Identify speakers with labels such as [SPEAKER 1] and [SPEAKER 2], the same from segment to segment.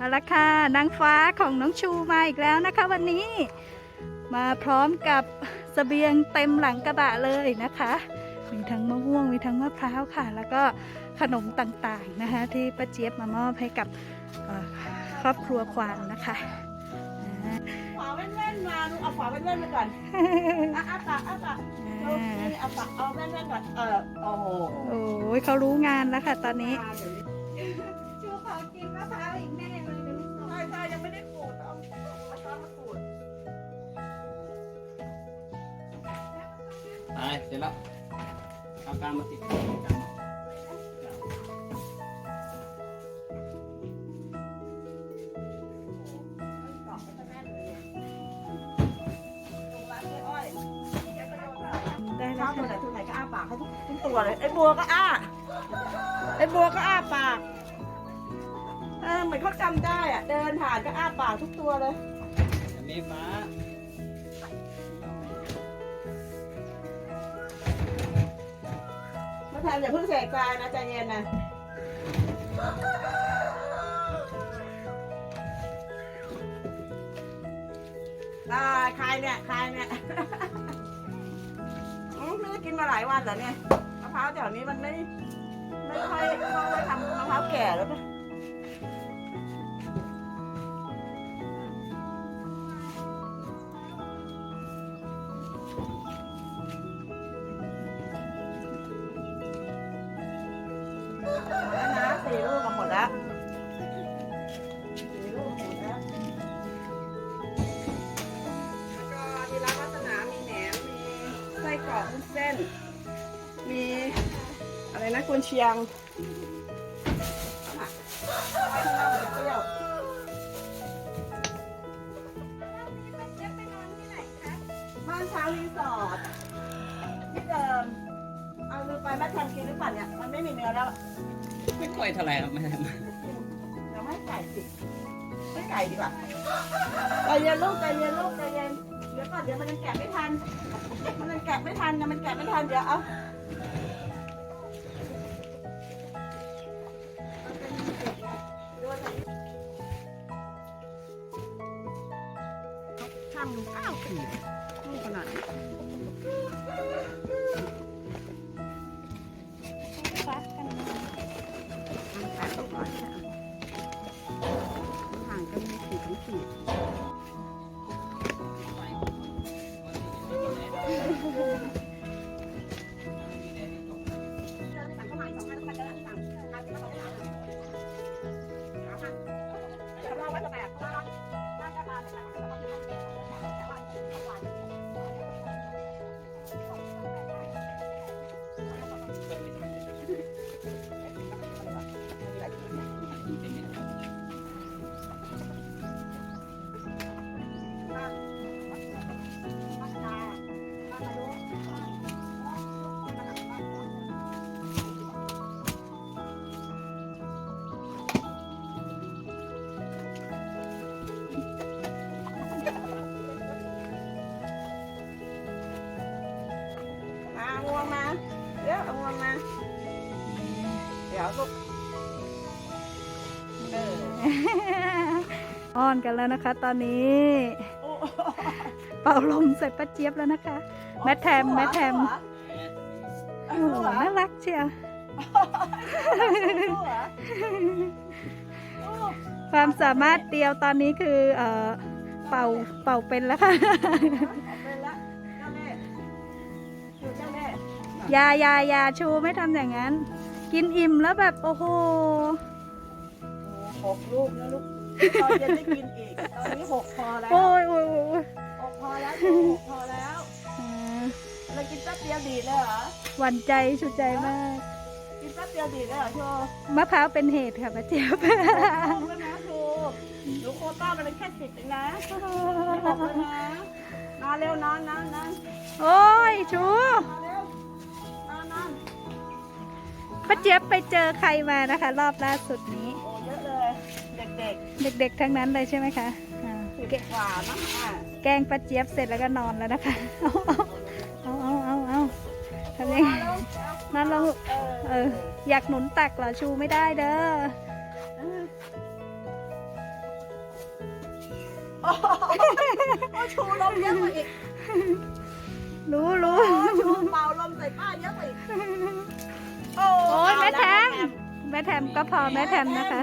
[SPEAKER 1] เอาละค่ะนางฟ้าของน้องชูมาอีกแล้วนะคะ วันนี้มาพร้อมกับเสบียงเต็มหลังกระบะเลยนะคะ มีทั้งมะม่วงมีทั้งมะพร้าวค่ะ แล้วก็ขนมต่างๆนะคะที่ป้าเจี๊ยบมามอบให้กับเอ่อครอบครัวควานนะคะอ่า
[SPEAKER 2] ฝาแว่นๆมาลูกเอาฝาแว่นๆมาก่อนอะอ้าปากอ้าปากลูกนี่เอาฝาเอาแว่นๆก่อนเออโอ้โห
[SPEAKER 1] โอ้ยเขารู้งานแล้วค่ะตอนนี้
[SPEAKER 2] เส
[SPEAKER 3] ร็จแล้วเอากางมาติดกลางมา
[SPEAKER 2] เกาะไปข้างหน้าเลยเนี่ยตรงร้านกล้วยอ้อยแกก็โยนเข้า
[SPEAKER 1] ได้
[SPEAKER 2] ช
[SPEAKER 1] แล้
[SPEAKER 2] อ
[SPEAKER 1] ว
[SPEAKER 2] บตัวไหนตัวไหนก็อ้าปากให้ทุกทุกตัวเลยไอ้บัวก็อ้าไอ้บัวก็อ้าปากเออเหมือนเขาจำได้อะเดินผ่านก็อ้าปากทุกตัวเลย
[SPEAKER 3] อันนี้ฟ้า
[SPEAKER 2] ทนอย่าเพิ่งเสกกลานะใจเย็นนะอ่าใครเนี่ยใครเนี่ยอืมไม่ได้กินมาหลายวันแล้วเนี่ยมะพร้าวแถวนี้มันไม่ ไม่ค่อยไม่ค่อยทำมะพร้าวแก่แล้วปะ แล้วนะสี่ลูกก็หมดแล้วสี่ลูกหมดแล้วแล้วก็ที่ร้านวัฒนา มีแหนม มีไส้กรอกวุ้นเส้น มีอะไรนะกุนเชียงไว้ข้างนอกเปรี้ยวบ้านช้างรีสอร์ทที่เดิม เอาลืมไปแม่ทำกินหรือเปล่าเนี่ย มันไม่มีเนื้อแล้ว
[SPEAKER 3] ไม่ค่อยเท่าไหร่ครับแม่
[SPEAKER 2] เดี๋ยวให้ไก่สิให้ไก่ดีกว่าใจเย็นลูกใจเย็นลูกใจเย็น เดี๋ยวก่อนเดี๋ยวมันยังแกะไม่ทัน มันยังแกะไม่ทันนะมันแกะไม่ทันเดี๋ยวเอาช่างดูเก้าขีดลูกขนาดนี้ มี ลูกเออ
[SPEAKER 1] อ้อนกันแล้วนะคะ ตอนนี้
[SPEAKER 2] โอ้
[SPEAKER 1] เป่าลมใส่ป้าเจี๊ยบแล้วนะคะ แม่แทมแม่แทมโอ้โหน่ารักเชียว
[SPEAKER 2] สู้เหรอสู้
[SPEAKER 1] ความสามารถเดียวตอนนี้คือเอ่อเป่าเป่าเป็นแล้วค่ะ
[SPEAKER 2] เป็นละเจ้าแม่อยู่เจ้าแม่
[SPEAKER 1] อยาอยาอยาชูไม่ทำอย่างนั้น กินอิ่มแล้วแบบโอ้โห
[SPEAKER 2] หกลูกนะลูกตอนเย็นได้กินอีก ตอนนี้หกพอแล้ว
[SPEAKER 1] โอ้ยโอ้ยโอ้ยโอ้ย
[SPEAKER 2] หกพอแล้วหกพอแล้ว
[SPEAKER 1] อ่า
[SPEAKER 2] เรากินแป๊บเดียวดีดเลยเหรอ
[SPEAKER 1] หวั่นใจชุดใจมาก
[SPEAKER 2] กินแป๊บเดียวดีดเลยเหรอโชว์
[SPEAKER 1] มะพร้าวเป็นเหตุค่ะป้าเจี๊ยบ
[SPEAKER 2] หกแล้วนะโชว์หนูโควต้ามันเป็นแค่สิบเองนะไม่หกแล้วนะนอนเร็วนอนนอนนอน
[SPEAKER 1] โอ้ยชู ป้าเจี๊ยบไปเจอใครมานะคะ รอบล่าสุดนี้
[SPEAKER 2] โอ้เยอะเลย เด็ก
[SPEAKER 1] เด็กๆ ทั้งนั้นเลยใช่ไหมคะอ่า
[SPEAKER 2] ๆสิบ
[SPEAKER 1] แก
[SPEAKER 2] กว่ามั้งอะ
[SPEAKER 1] แกล้งป้าเจี๊ยบเสร็จแล้วก็นอนแล้วนะคะเอาเอาเอาเอาเอาทำยังไงนั่นแล้ว
[SPEAKER 2] เออ
[SPEAKER 1] เออ อยากหนุนตักเหรอชูไม่ได้เด้อ
[SPEAKER 2] เออโอ้ชูลมเยอะกว่าอีก
[SPEAKER 1] รู้รู้
[SPEAKER 2] โอ้ชูเป่าลมใส่ป้าเยอะกว่าอีก โอ้
[SPEAKER 1] โอ้ยแม่แทม
[SPEAKER 2] เอาละ
[SPEAKER 1] แม่แทมก็พอแม่แทมนะคะ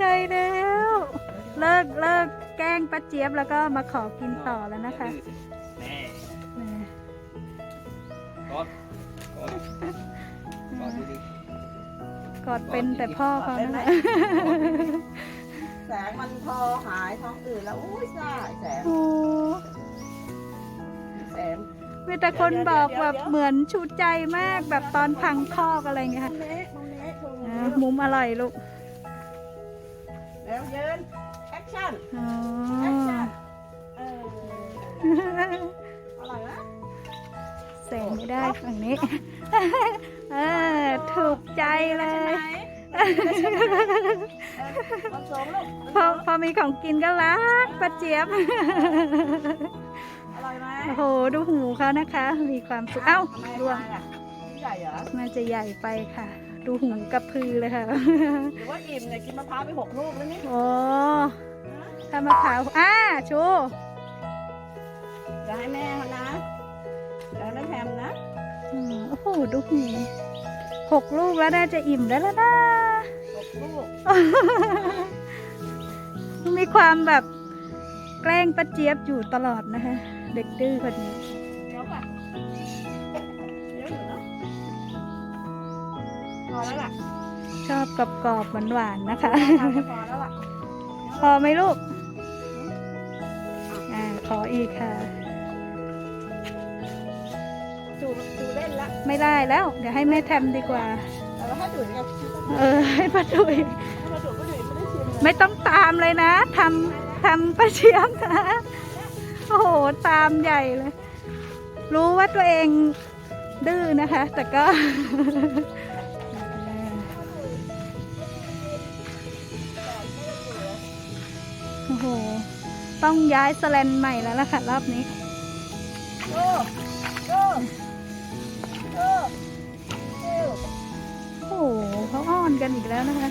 [SPEAKER 1] ใจแล้ว เลิกเลิกแกล้งป้าเจี๊ยบแล้วก็มาขอกินต่อแล้วนะคะ
[SPEAKER 3] แน่
[SPEAKER 1] แหม
[SPEAKER 3] กดกดกดดูดิ
[SPEAKER 1] กอดเป็นแต่พ่อเขานั่นแหละ
[SPEAKER 2] แสงมันพอหายท้องอื่นแล้วอุ้ยใช่แสง
[SPEAKER 1] โอ้
[SPEAKER 2] แสง
[SPEAKER 1] มีแต่คนบอก
[SPEAKER 2] เดี๋ยว
[SPEAKER 1] แบบ
[SPEAKER 2] เดี๋ยว
[SPEAKER 1] เหมือนชูใจมากแบบตอนพังคอกอะไรอย่างเงี้ย
[SPEAKER 2] ตร
[SPEAKER 1] ค่ะ
[SPEAKER 2] งนี้ตรงนี้ตรง
[SPEAKER 1] อ่า
[SPEAKER 2] นี้
[SPEAKER 1] มุมอร่อยลูก
[SPEAKER 2] แล้ว ยืนแอคชั่น
[SPEAKER 1] อ๋อ
[SPEAKER 2] แอคชั่นเอออร่อยนะ
[SPEAKER 1] เสงไม่ได้ฝั่งนี้ เออ ถูกใจเลย
[SPEAKER 2] ผสมลูก
[SPEAKER 1] พอพอมีของกินก็รักป้าเจี๊ยบ
[SPEAKER 2] อร่อยไหม
[SPEAKER 1] โอ้โห ดูหูเขานะคะ มีความสุข เอ้า
[SPEAKER 2] ทำไม
[SPEAKER 1] ดวง
[SPEAKER 2] ทำไมอะใหญ่เหรอ
[SPEAKER 1] น่าจะใหญ่ไปค่ะ ดูหูกระพือเลยค่ะ
[SPEAKER 2] หรือว่าอิ่มเนี่ยกินมะพร้าวไปหกลูกแล้วนี่
[SPEAKER 1] โอ้ถ้ามะพร้าวอ่าชู
[SPEAKER 2] จะให้แม่เขานะจะให้แม่แพมนะ
[SPEAKER 1] อืมโอ้โหดูหูหกลูกแล้วน่าจะอิ่มได้แล้วนะ
[SPEAKER 2] หกลูก
[SPEAKER 1] มีความแบบแกล้งป้าเจี๊ยบอยู่ตลอดนะคะ เด็กดื้อคนนี้
[SPEAKER 2] แล้วล่ะ
[SPEAKER 1] ชอบกรอบๆหวานๆนะคะ
[SPEAKER 2] ทานก็พอแล้วล่ะ
[SPEAKER 1] พอไหมลูก อ่า ขออีกค่ะ
[SPEAKER 2] จูจูเล่นละ
[SPEAKER 1] ไม่ได้แล้ว เดี๋ยวให้แม่แทมดีกว่า
[SPEAKER 2] แล้วถ้าดุยกับ
[SPEAKER 1] เออ ให้ป้าดุย
[SPEAKER 2] ถ้ามาดุก็ดุยไม่ได้ชิมเลย
[SPEAKER 1] ไม่ต้องตามเลยนะทำทำป้าเชียมนะ โอ้โห ตามใหญ่เลย รู้ว่าตัวเองดื้อนะคะ แต่ก็ โอ้โห ต้องย้ายสแลนใหม่แล้วล่ะค่ะ รอบนี้
[SPEAKER 2] โอ้โอ้โอ้โอ้
[SPEAKER 1] โอ้โหเขาอ้อนกันอีกแล้วนะคะ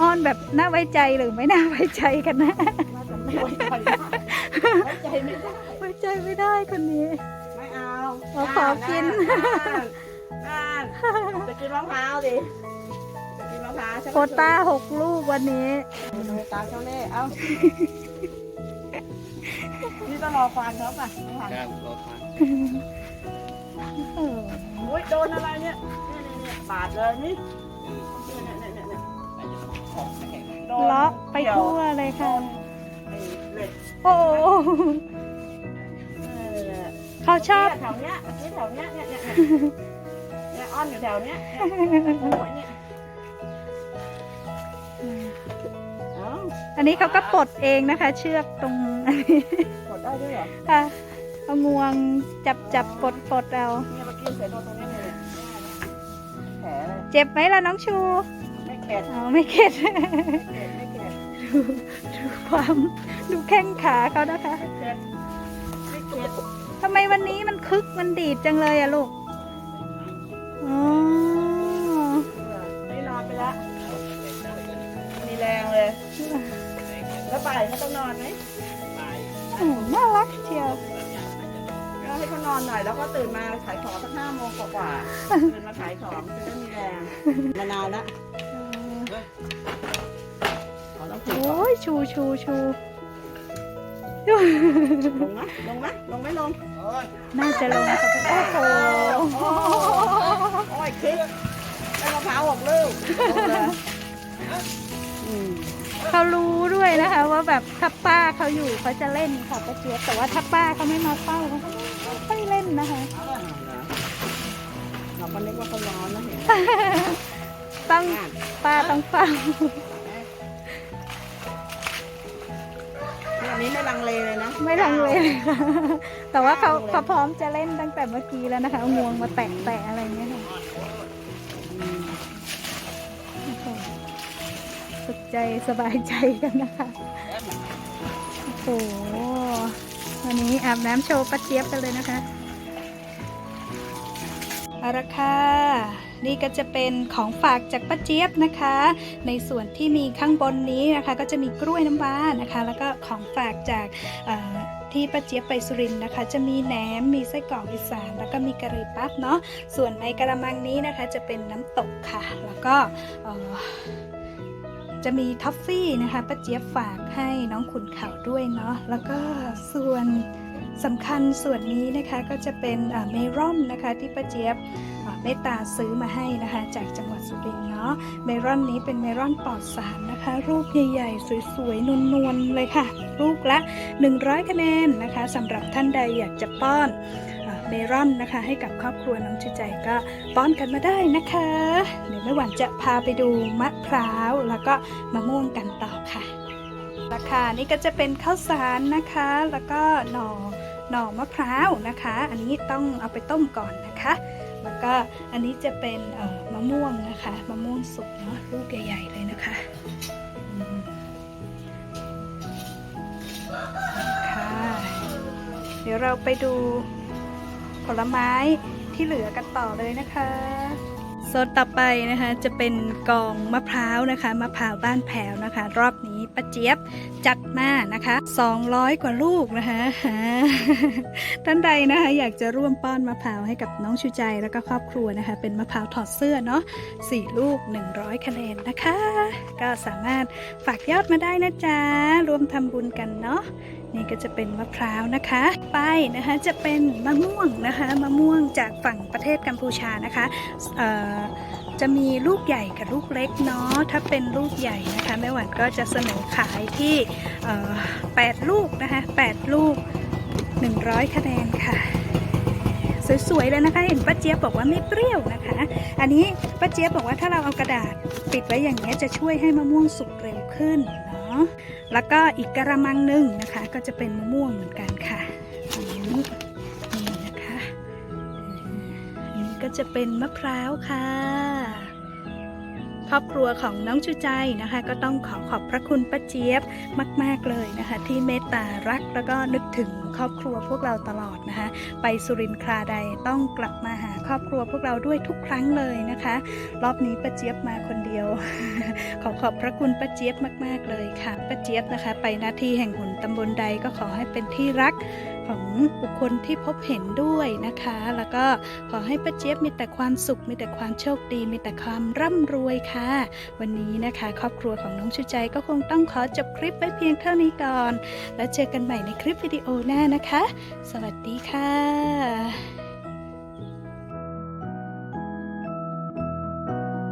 [SPEAKER 1] อ้อนแบบน่าไว้ใจหรือไม่น่าไว้ใจกันนะ
[SPEAKER 2] น่าจะไม่ไว้ใจได้ไว้ใจไม่ได้
[SPEAKER 1] ไว้ใจไม่ได้คนนี้
[SPEAKER 2] ไม่เอา
[SPEAKER 1] เอาขอกิน
[SPEAKER 2] นั่นนั่นจะกินมะพร้าวดิ จะกินมะพร้าวใช่ไหม
[SPEAKER 1] โควต้าหกลูกวันนี้
[SPEAKER 2] ดูตาเจ้าเล่ห์เอ้า นี่ต้องรอควานเขาป่ะไม่ทัน
[SPEAKER 3] ครับรถมา
[SPEAKER 1] โอ้โห
[SPEAKER 2] อุ้ยโดนอะไรเนี่ยเนี่ยเนี่ยเนี่ยบาดเลยนี่
[SPEAKER 3] คือ
[SPEAKER 2] เนี่ยเนี่ยเนี่ยเนี่ย
[SPEAKER 3] อาจจะของแข็ง
[SPEAKER 2] โดน
[SPEAKER 1] เลาะไป
[SPEAKER 2] เกี่ยว
[SPEAKER 1] ทั่วเลยค่ะ
[SPEAKER 2] ไอ้เหล็ก
[SPEAKER 1] โอ้โห
[SPEAKER 2] เออ
[SPEAKER 1] เขาชอบ
[SPEAKER 2] เนี่ยแถวเนี้ยนี่แถวเนี้ยเนี่ยเนี่ยเนี่ยเนี่ยอ้อนอยู่แถวเนี้ยเนี่ยโอ้ยเนี่ยเอ้า
[SPEAKER 1] อันนี้เขาก็ปลดเองนะคะ เชือกตรงอันนี้
[SPEAKER 2] กดได้ด้วยเหรอ
[SPEAKER 1] ค่ะเอางวงจับจับปลดปลดเอา
[SPEAKER 2] เนี่ยเมื่อกี้เสร็จโดนตรงเนี้ยเลยเนี่ยแผลเลย
[SPEAKER 1] เจ็บไหมล่ะน้องชู
[SPEAKER 2] ไม่เข็ด
[SPEAKER 1] เอาไม่เข็ด
[SPEAKER 2] เข็ดไม่เข็ด
[SPEAKER 1] ดูดูความดูแข้งขาเขานะคะ
[SPEAKER 2] ไม่เข็ดไม่เข็ด
[SPEAKER 1] ทำไมวันนี้มันคึกมันดีดจังเลยอะลูก อ๋อ
[SPEAKER 2] บ่ายเขาต้องนอนไหม
[SPEAKER 3] ตาย
[SPEAKER 1] โอ้น่ารักเชียว
[SPEAKER 2] ก็ให้เขานอนหน่อยแล้วก็ตื่นมาขายของสักห้าโมงกว่าๆตื่นมาขายของจะได้มีแรงมานานละเอาต้องผูกก่อน
[SPEAKER 1] โอ้ยชูชูชู
[SPEAKER 2] ลงไหมลงไหมลงไม่ลง
[SPEAKER 3] โอ้ย
[SPEAKER 1] น่าจะลงค่ะโอ้โห
[SPEAKER 2] โอ้ยคิดได้มะพร้าวหกลูกลงเลยอืม
[SPEAKER 1] เขารู้ด้วยนะคะ ว่าแบบถ้าป้าเขาอยู่เขาจะเล่นค่ะป้าเจี๊ยบแต่ว่าถ้าป้าเขาไม่มาเฝ้าเขาก็ไม่ค่อยเล่นนะคะ
[SPEAKER 2] เราก็นึกว่าเขาร้อนนะเห็น
[SPEAKER 1] ต้อง
[SPEAKER 2] งาน
[SPEAKER 1] ป้าต้องเฝ้า
[SPEAKER 2] อันนี้ไม่ลังเลเลยนะ
[SPEAKER 1] ไม่ลังเลเลยค่ะแต่ว่าเขา
[SPEAKER 2] เล
[SPEAKER 1] เขาพร้อมจะเล่นตั้งแต่เมื่อกี้แล้วนะคะเอางวงมาแตะแตะอะไรเงี้ย ใจสบายใจกันนะคะ โอ้โห วันนี้อาบน้ำโชว์ป้าเจี๊ยบกันเลยนะคะเอาละค่ะนี่ก็จะเป็นของฝากจากป้าเจี๊ยบนะคะ ในส่วนที่มีข้างบนนี้นะคะ ก็จะมีกล้วยน้ำว้านะคะ แล้วก็ของฝากจากที่ป้าเจี๊ยบไปสุรินนะคะ จะมีแหนมมีไส้กรอกอีสานแล้วก็มีกะหรี่ปั๊บเนาะส่วนในกระมังนี้นะคะจะเป็นน้ำตกค่ะ แล้วก็ จะมีท็อฟฟี่นะคะป้าเจี๊ยบฝากให้น้องขุนเขาด้วยเนาะแล้วก็ส่วนสำคัญส่วนนี้นะคะก็จะเป็นเมลอนนะคะที่ป้าเจี๊ยบเมตตาซื้อมาให้นะคะจากจังหวัดสุรินทร์เนาะเมลอนนี้เป็นเมลอนปลอดสารนะคะ รูปใหญ่ๆ สวยๆ นวลๆ เลยค่ะ ลูกละ 100 คะแนนนะคะสำหรับท่านใดอยากจะป้อน เมลอนนะคะ ให้กับครอบครัวน้องชูใจก็ป้อนกันมาได้นะคะ เดี๋ยวแม่หวานจะพาไปดูมะพร้าวแล้วก็มะม่วงกันต่อค่ะราคานี่ก็จะเป็นข้าวสารนะคะ แล้วก็หน่อหน่อมะพร้าวนะคะ อันนี้ต้องเอาไปต้มก่อนนะคะ แล้วก็อันนี้จะเป็นมะม่วงนะคะมะม่วงสุกเนาะลูกใหญ่ๆเลยนะคะค่ะเดี๋ยวเราไปดู ผลไม้ที่เหลือกันต่อเลยนะคะโซนต่อไปนะคะจะเป็นกองมะพร้าวนะคะมะพร้าวบ้านแผวนะคะ รอบนี้ ป้าเจี๊ยบจัดมานะคะ 200 กว่าลูกนะคะท่านใดนะคะอยากจะร่วมป้อนมะพร้าวให้กับน้องชูใจแล้วก็ครอบครัวนะคะ เป็นมะพร้าวถอดเสื้อเนาะ4ลูก 100 คะแนนนะคะ ก็สามารถฝากยอดมาได้นะจ๊ะรวมทำบุญกันเนาะนี่ก็จะเป็นมะพร้าวนะคะ ไปนะคะจะเป็นมะม่วงนะคะมะม่วงจากฝั่งประเทศกัมพูชานะคะ จะมีลูกใหญ่กับลูกเล็กเนาะถ้าเป็นลูกใหญ่นะคะแม่หวันก็จะเสนอขายที่8ลูกนะคะ8ลูก 100 คะแนนค่ะสวยๆเลยนะคะ เห็นป้าเจี๊ยบบอกว่าไม่เปรี้ยวนะคะ อันนี้ป้าเจี๊ยบบอกว่าถ้าเราเอากระดาษปิดไว้อย่างนี้ยจะช่วยให้มะม่วงสุกเร็วขึ้นเนาะแล้วก็อีกกระมังหนึ่งนะคะ ก็จะเป็นมะม่วงเหมือนกันค่ะ ก็จะเป็นมะพร้าวค่ะ ครอบครัวของน้องชูใจนะคะ ก็ต้องขอขอบพระคุณป้าเจี๊ยบมาก ๆ เลยนะคะ ที่เมตตารักแล้วก็นึกถึงครอบครัวพวกเราตลอดนะคะ ไปสุรินทร์คราใดต้องกลับมาหาครอบครัวพวกเราด้วยทุกครั้งเลยนะคะ รอบนี้ป้าเจี๊ยบมาคนเดียว ขอขอบพระคุณป้าเจี๊ยบมาก ๆเลยค่ะ ป้าเจี๊ยบนะคะ ไปหน้าที่แห่งหนตำบลใดก็ขอให้เป็นที่รักของบุคคลที่พบเห็นด้วยนะคะ แล้วก็ขอให้ป้าเจี๊ยบมีแต่ความสุข มีแต่ความโชคดี มีแต่ความร่ำรวยค่ะ วันนี้นะคะ ครอบครัวของน้องชูใจก็คงต้องขอจบคลิปไว้เพียงเท่านี้ก่อน แล้วเจอกันใหม่ในคลิปวิดีโอหน้านะคะ สวัสดีค่ะ